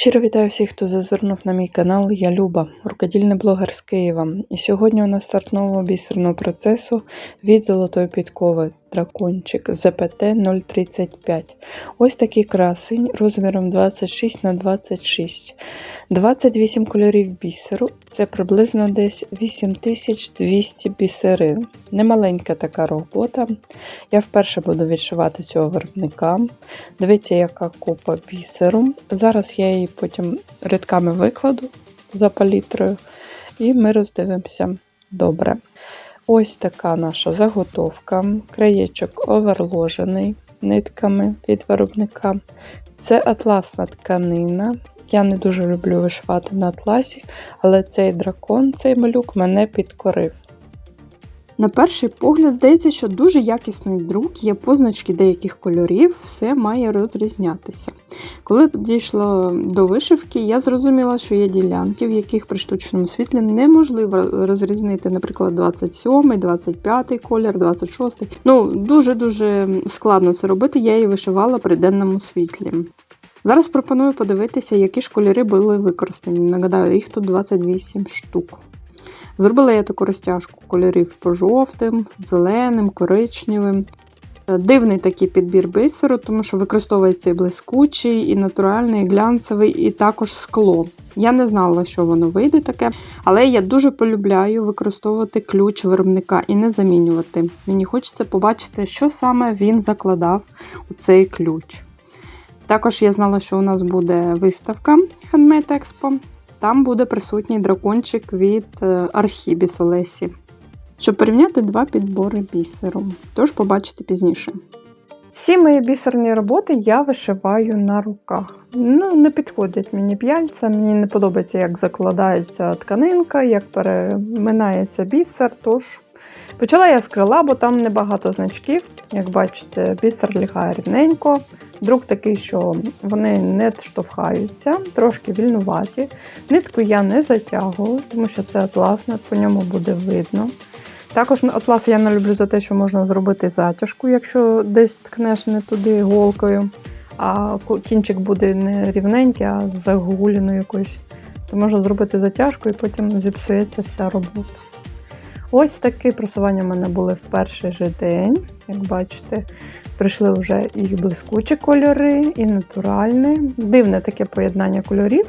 Щиро вітаю всіх, хто зазирнув на мій канал. Я Люба, рукодільний блогер з Києва. І сьогодні у нас старт нового бісерного процесу від золотої підкови дракончик ЗПТ 035. Ось такий красень розміром 26 на 26. 28 кольорів бісеру. Це приблизно десь 8200 бісерин. Немаленька така робота. Я вперше буду відшивати цього виробника. Дивіться, яка купа бісеру. Зараз я її потім рядками викладу за палітрою, і ми роздивимося добре. Ось така наша заготовка. Краєчок оверложений нитками від виробника. Це атласна тканина. Я не дуже люблю вишивати на атласі, але цей дракон, цей малюк мене підкорив. На перший погляд здається, що дуже якісний друк, є позначки деяких кольорів, все має розрізнятися. Коли дійшло до вишивки, я зрозуміла, що є ділянки, в яких при штучному світлі неможливо розрізнити, наприклад, 27, 25 колір, 26. Ну, дуже-дуже складно це робити, я її вишивала при денному світлі. Зараз пропоную подивитися, які ж кольори були використані. Нагадаю, їх тут 28 штук. Зробила я таку розтяжку кольорів по жовтим, зеленим, коричневим. Дивний такий підбір бисеру, тому що використовується і блискучий, і натуральний, і глянцевий, і також скло. Я не знала, що воно вийде таке, але я дуже полюбляю використовувати ключ виробника і не замінювати. Мені хочеться побачити, що саме він закладав у цей ключ. Також я знала, що у нас буде виставка Handmade Expo. Там буде присутній дракончик від Архібіс Олесі. Щоб порівняти два підбори бісеру. Тож побачите пізніше. Всі мої бісерні роботи я вишиваю на руках. Ну, не підходять мені п'яльця, мені не подобається, як закладається тканинка, як переминається бісер. Тож почала я з крила, бо там небагато значків. Як бачите, бісер лягає рівненько. Друк такий, що вони не штовхаються, трошки вільнуваті. Нитку я не затягую, тому що це атласне, по ньому буде видно. Також атлас я не люблю за те, що можна зробити затяжку, якщо десь ткнеш не туди голкою, а кінчик буде не рівненький, а з загуляною якоюсь. То можна зробити затяжку і потім зіпсується вся робота. Ось такі просування в мене були в перший же день. Як бачите, прийшли вже і блискучі кольори, і натуральні. Дивне таке поєднання кольорів,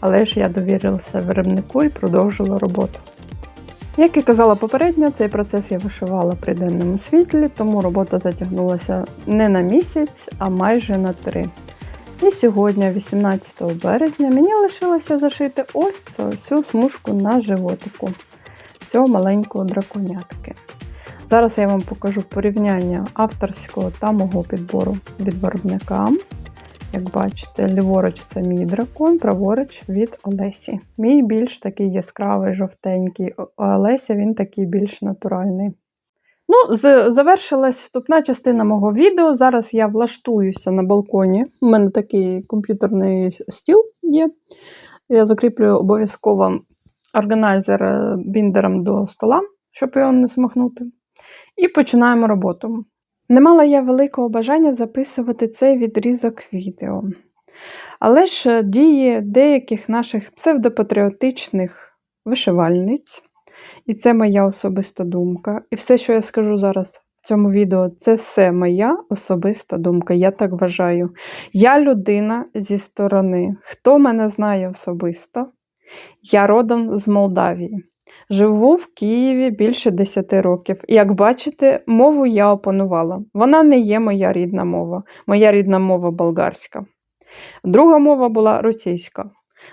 але ж я довірилася виробнику і продовжила роботу. Як і казала попередньо, цей процес я вишивала при денному світлі, тому робота затягнулася не на місяць, а майже на три. І сьогодні, 18 березня, мені лишилося зашити ось цю, цю смужку на животику цього маленького драконятки. Зараз я вам покажу порівняння авторського та мого підбору від виробника. Як бачите, ліворуч це мій дракон, праворуч від Олесі. Мій більш такий яскравий, жовтенький, а Олеся він такий більш натуральний. Ну, Завершилась вступна частина мого відео. Зараз я влаштуюся на балконі. У мене такий комп'ютерний стіл є. Я закріплюю обов'язково органайзер біндером до стола, щоб його не смахнути. І починаємо роботу. Не мала я великого бажання записувати цей відрізок відео. Але ж дії деяких наших псевдопатріотичних вишивальниць, і це моя особиста думка. І все, що я скажу зараз в цьому відео, це все моя особиста думка. Я так вважаю. Я людина зі сторони. Хто мене знає особисто? Я родом з Молдавії. Живу в Києві більше 10 років. І як бачите, мову я опанувала. Вона не є моя рідна мова. Моя рідна мова болгарська. Друга мова була російська.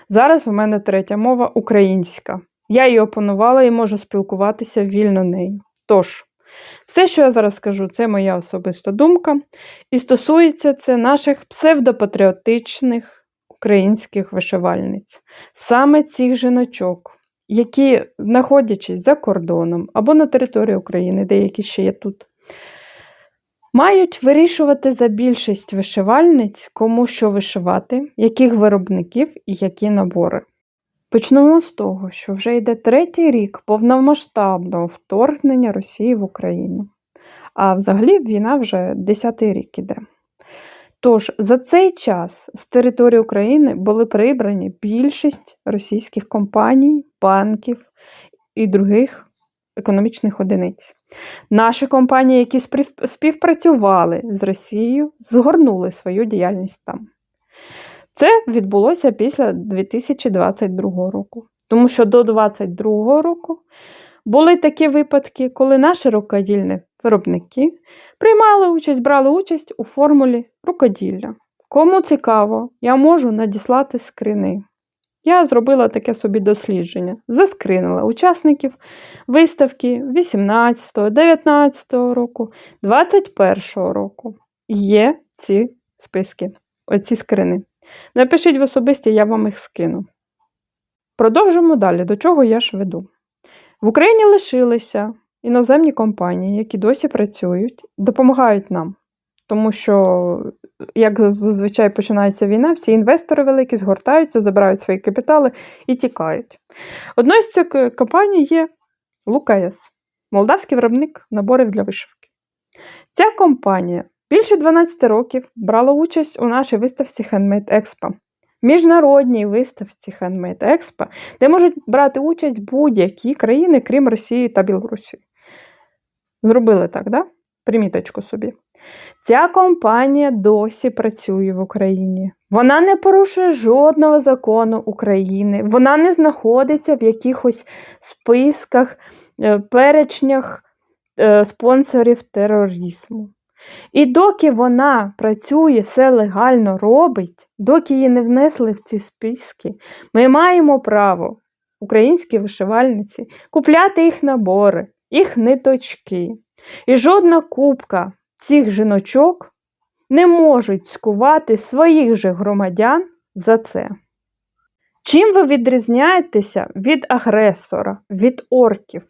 Зараз у мене третя мова українська. Я її опанувала і можу спілкуватися вільно нею. Тож, все, що я зараз скажу, це моя особиста думка. І стосується це наших псевдопатріотичних українських вишивальниць, саме цих жіночок які, знаходячись за кордоном або на території України, деякі ще є тут, мають вирішувати за більшість вишивальниць, кому що вишивати, яких виробників і які набори. Почнемо з того, що вже йде третій рік повномасштабного вторгнення Росії в Україну. А взагалі війна вже 10-й рік іде. Тож за цей час з території України були прибрані більшість російських компаній, банків і других економічних одиниць. Наші компанії, які співпрацювали з Росією, згорнули свою діяльність там. Це відбулося після 2022 року. Тому що до 2022 року були такі випадки, коли наші рукодільні виробники приймали участь, брали участь у формулі рукоділля. Кому цікаво, я можу надіслати скрини. Я зробила таке собі дослідження, заскринила учасників виставки 18, 19 року, 21 року. Є ці списки, оці скрини. Напишіть в особисті, я вам їх скину. Продовжимо далі, до чого я ж веду. В Україні лишилися іноземні компанії, які досі працюють, допомагають нам. Тому що, як зазвичай починається війна, всі інвестори великі згортаються, забирають свої капітали і тікають. Одною з цих е, компаній є Лукаєс, молдавський виробник наборів для вишивки. Ця компанія більше 12 років брала участь у нашій виставці Handmade Expo, міжнародній виставці Handmade Expo, де можуть брати участь будь-які країни, крім Росії та Білорусі. Зробили так, да? Приміточку собі. Ця компанія досі працює в Україні. Вона не порушує жодного закону України. Вона не знаходиться в якихось списках, е, перечнях е, спонсорів тероризму. І доки вона працює, все легально робить, доки її не внесли в ці списки, ми маємо право, українські вишивальниці, купляти їх набори, їх ниточки. І жодна купка цих жіночок не можуть скувати своїх же громадян за це. Чим ви відрізняєтеся від агресора, від орків?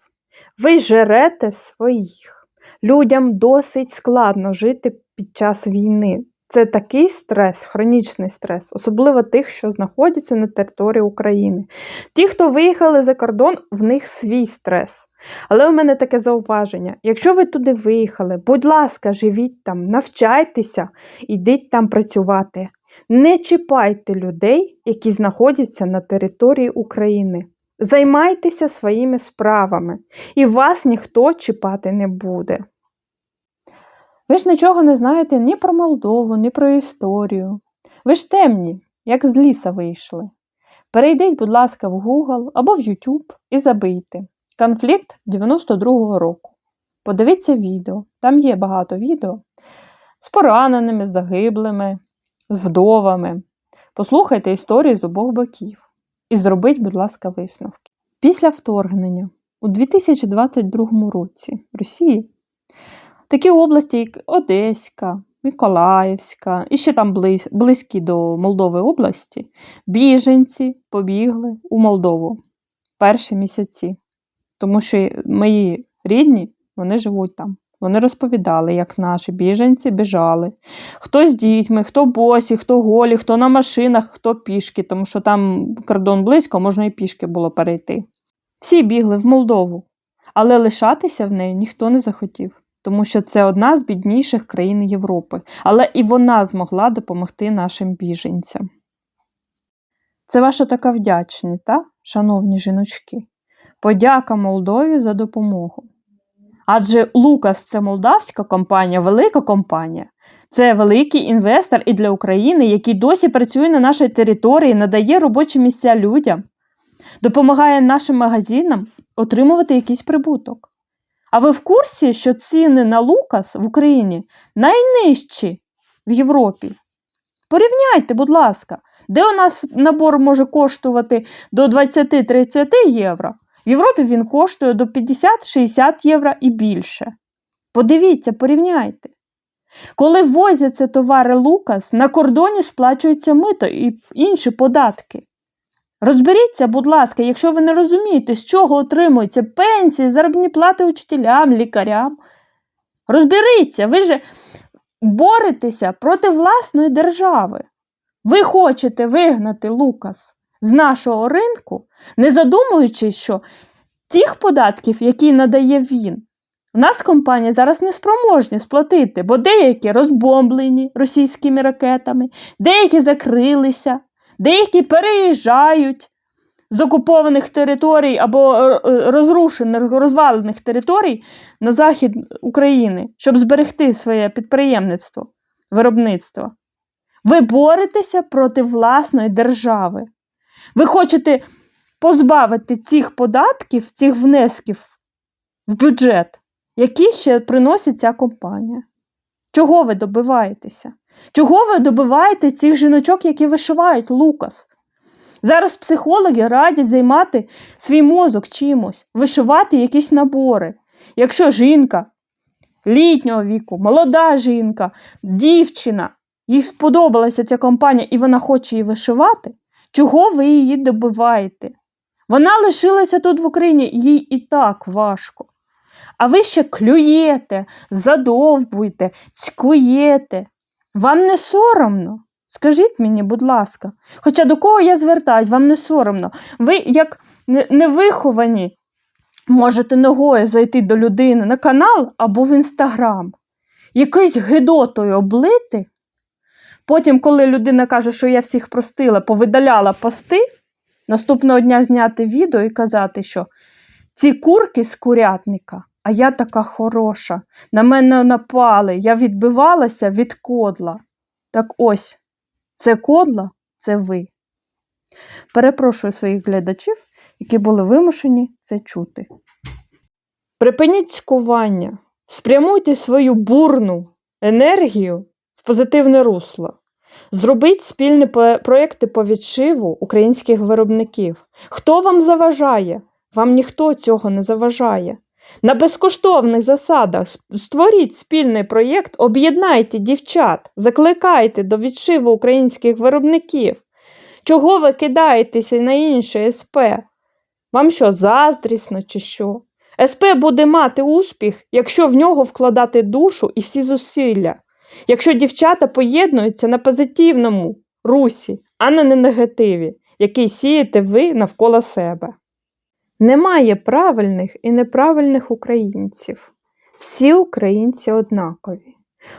Ви жерете своїх. Людям досить складно жити під час війни. Це такий стрес, хронічний стрес, особливо тих, що знаходяться на території України. Ті, хто виїхали за кордон, в них свій стрес. Але у мене таке зауваження: якщо ви туди виїхали, будь ласка, живіть там, навчайтеся, йдіть там працювати. Не чіпайте людей, які знаходяться на території України. Займайтеся своїми справами, і вас ніхто чіпати не буде. Ви ж нічого не знаєте ні про Молдову, ні про історію. Ви ж темні, як з ліса вийшли. Перейдіть, будь ласка, в Google або в YouTube і забийте. Конфлікт 92-го року. Подивіться відео, там є багато відео з пораненими, загиблими, з вдовами. Послухайте історії з обох боків і зробіть, будь ласка, висновки. Після вторгнення у 2022 році Росії такі області, як Одеська, Миколаївська і ще там близь- близькі до Молдови області, біженці побігли у Молдову перші місяці. Тому що мої рідні вони живуть там. Вони розповідали, як наші біженці біжали. Хто з дітьми, хто босі, хто голі, хто на машинах, хто пішки, тому що там кордон близько, можна і пішки було перейти. Всі бігли в Молдову, але лишатися в неї ніхто не захотів, тому що це одна з бідніших країн Європи, але і вона змогла допомогти нашим біженцям. Це ваша така вдячність, та, шановні жіночки? Подяка Молдові за допомогу. Адже Лукас це молдавська компанія, велика компанія. Це великий інвестор і для України, який досі працює на нашій території, надає робочі місця людям, допомагає нашим магазинам отримувати якийсь прибуток. А ви в курсі, що ціни на Лукас в Україні найнижчі в Європі? Порівняйте, будь ласка, де у нас набор може коштувати до 20-30 євро, в Європі він коштує до 50-60 євро і більше. Подивіться, порівняйте. Коли возяться товари Лукас, на кордоні сплачується мито і інші податки. Розберіться, будь ласка, якщо ви не розумієте, з чого отримуються пенсії, заробні плати учителям, лікарям. Розберіться, ви же боретеся проти власної держави. Ви хочете вигнати Лукас з нашого ринку, не задумуючись, що тих податків, які надає він, В нас компанія зараз не спроможні сплатити, бо деякі розбомблені російськими ракетами, деякі закрилися, деякі переїжджають з окупованих територій або е, е, розрушених, розвалених територій на захід України, щоб зберегти своє підприємництво, виробництво. Ви боретеся проти власної держави. Ви хочете позбавити цих податків, цих внесків в бюджет, які ще приносить ця компанія. Чого ви добиваєтеся? Чого ви добиваєте цих жіночок, які вишивають Лукас? Зараз психологи радять займати свій мозок чимось, вишивати якісь набори. Якщо жінка літнього віку, молода жінка, дівчина, їй сподобалася ця компанія і вона хоче її вишивати, чого ви її добиваєте? Вона лишилася тут в Україні, їй і так важко. А ви ще клюєте, задовбуєте, цькуєте. Вам не соромно? Скажіть мені, будь ласка, хоча до кого я звертаюсь, вам не соромно. Ви, як невиховані, можете ногою зайти до людини на канал або в інстаграм, якоюсь гидотою облити. Потім, коли людина каже, що я всіх простила, повидаляла пости, наступного дня зняти відео і казати, що ці курки з курятника, а я така хороша, на мене напали, я відбивалася від кодла. Так ось, це кодла, це ви. Перепрошую своїх глядачів, які були вимушені це чути. Припиніть цькування, спрямуйте свою бурну енергію в позитивне русло. Зробіть спільні проекти по відшиву українських виробників. Хто вам заважає? Вам ніхто цього не заважає. На безкоштовних засадах створіть спільний проєкт, об'єднайте дівчат, закликайте до відшиву українських виробників. Чого ви кидаєтеся на інше СП? Вам що, заздрісно чи що? СП буде мати успіх, якщо в нього вкладати душу і всі зусилля. Якщо дівчата поєднуються на позитивному русі, а не на негативі, який сієте ви навколо себе. Немає правильних і неправильних українців. Всі українці однакові.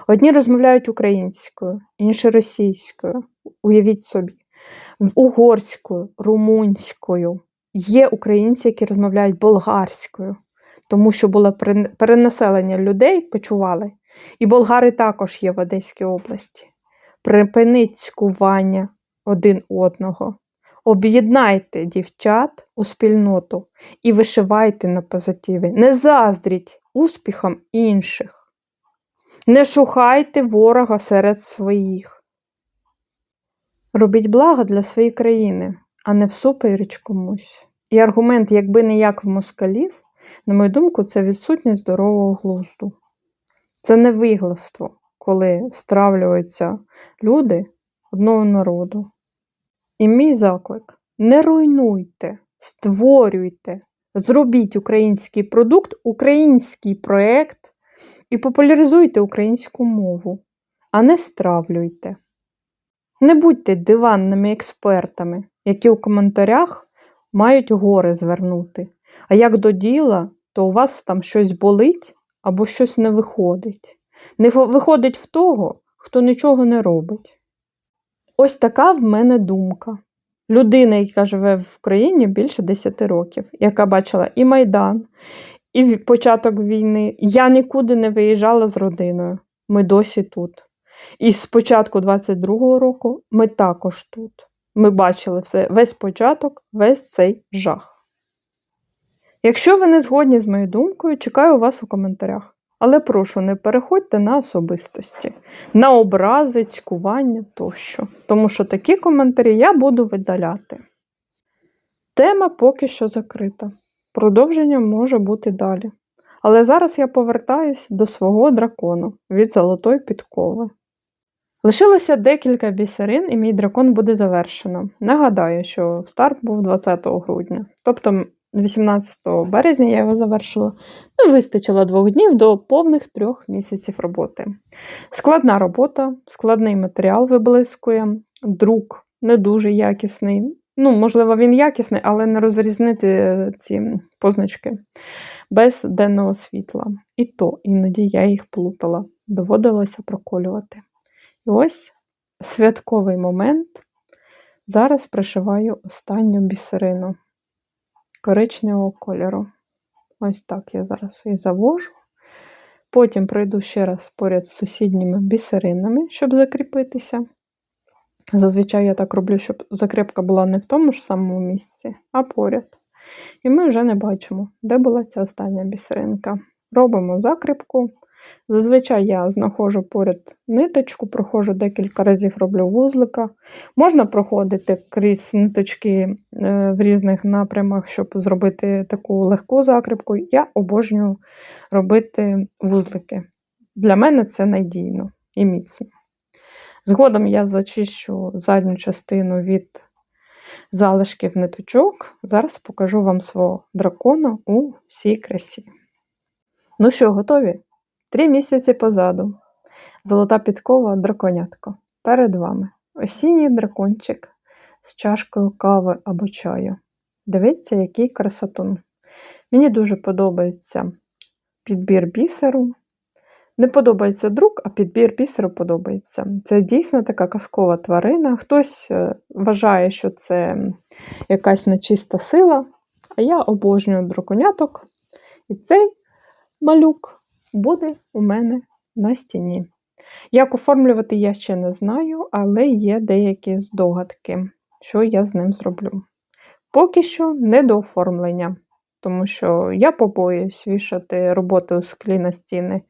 Одні розмовляють українською, інші російською. Уявіть собі, угорською, румунською. Є українці, які розмовляють болгарською, тому що було перенаселення людей, кочували. І болгари також є в Одеській області. Припиніть цькування один одного. Об'єднайте дівчат у спільноту і вишивайте на позитиві. Не заздріть успіхам інших. Не шукайте ворога серед своїх. Робіть благо для своєї країни, а не всупереч комусь. І аргумент, якби не як в москалів, на мою думку, це відсутність здорового глузду. Це не вигластво, коли стравлюються люди одного народу. І мій заклик: не руйнуйте, створюйте, зробіть український продукт, український проект і популяризуйте українську мову, а не стравлюйте. Не будьте диванними експертами, які у коментарях мають гори звернути. А як до діла, то у вас там щось болить або щось не виходить. Не виходить в того, хто нічого не робить. Ось така в мене думка. Людина, яка живе в країні більше 10 років, яка бачила і Майдан, і початок війни. Я нікуди не виїжджала з родиною. Ми досі тут. І з початку 22-го року ми також тут. Ми бачили все, весь початок, весь цей жах. Якщо ви не згодні з моєю думкою, чекаю вас у коментарях. Але прошу, не переходьте на особистості, на образи, цькування тощо. Тому що такі коментарі я буду видаляти. Тема поки що закрита. Продовження може бути далі. Але зараз я повертаюсь до свого дракону від золотої підкови. Лишилося декілька бісерин, і мій дракон буде завершено. Нагадаю, що старт був 20 грудня, тобто 18 березня я його завершила. Ну, вистачило двох днів до повних трьох місяців роботи. Складна робота, складний матеріал виблискує, друк не дуже якісний. Ну, можливо, він якісний, але не розрізнити ці позначки без денного світла. І то іноді я їх плутала, доводилося проколювати. І ось святковий момент. Зараз пришиваю останню бісерину коричневого кольору. Ось так я зараз і завожу. Потім пройду ще раз поряд з сусідніми бісеринами, щоб закріпитися. Зазвичай я так роблю, щоб закріпка була не в тому ж самому місці, а поряд. І ми вже не бачимо, де була ця остання бісеринка. Робимо закріпку. Зазвичай я знаходжу поряд ниточку, проходжу декілька разів, роблю вузлика. Можна проходити крізь ниточки е, в різних напрямах, щоб зробити таку легку закріпку. Я обожнюю робити вузлики. Для мене це надійно і міцно. Згодом я зачищу задню частину від залишків ниточок. Зараз покажу вам свого дракона у всій красі. Ну що, готові? Три місяці позаду. Золота підкова драконятко. Перед вами. Осінній дракончик з чашкою кави або чаю. Дивіться, який красотун. Мені дуже подобається підбір бісеру. Не подобається друк, а підбір бісеру подобається. Це дійсно така казкова тварина. Хтось е, вважає, що це якась нечиста сила, а я обожнюю драконяток. І цей малюк буде у мене на стіні. Як оформлювати, я ще не знаю, але є деякі здогадки, що я з ним зроблю. Поки що не до оформлення, тому що я побоююсь вішати роботи у склі на стіни.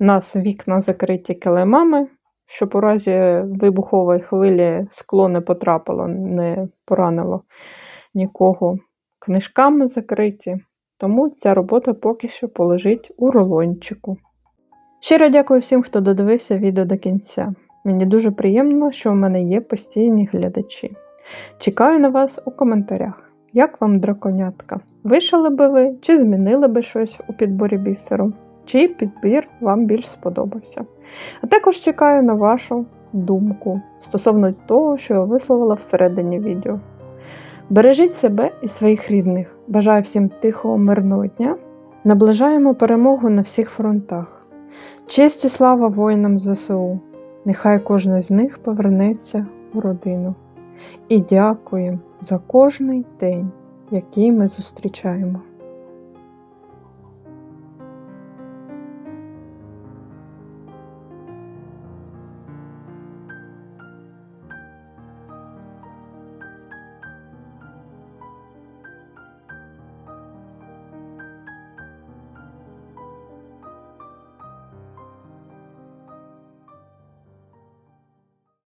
У нас вікна закриті килимами, щоб у разі вибухової хвилі скло не потрапило, не поранило нікого. Книжками закриті, тому ця робота поки що полежить у рулончику. Щиро дякую всім, хто додивився відео до кінця. Мені дуже приємно, що в мене є постійні глядачі. Чекаю на вас у коментарях. Як вам драконятка? Вишили би ви, чи змінили би щось у підборі бісеру? Чий підбір вам більш сподобався? А також чекаю на вашу думку стосовно того, що я висловила всередині відео. Бережіть себе і своїх рідних. Бажаю всім тихого, мирного дня. Наближаємо перемогу на всіх фронтах. Честь і слава воїнам ЗСУ. Нехай кожен з них повернеться у родину. І дякуємо за кожний день, який ми зустрічаємо.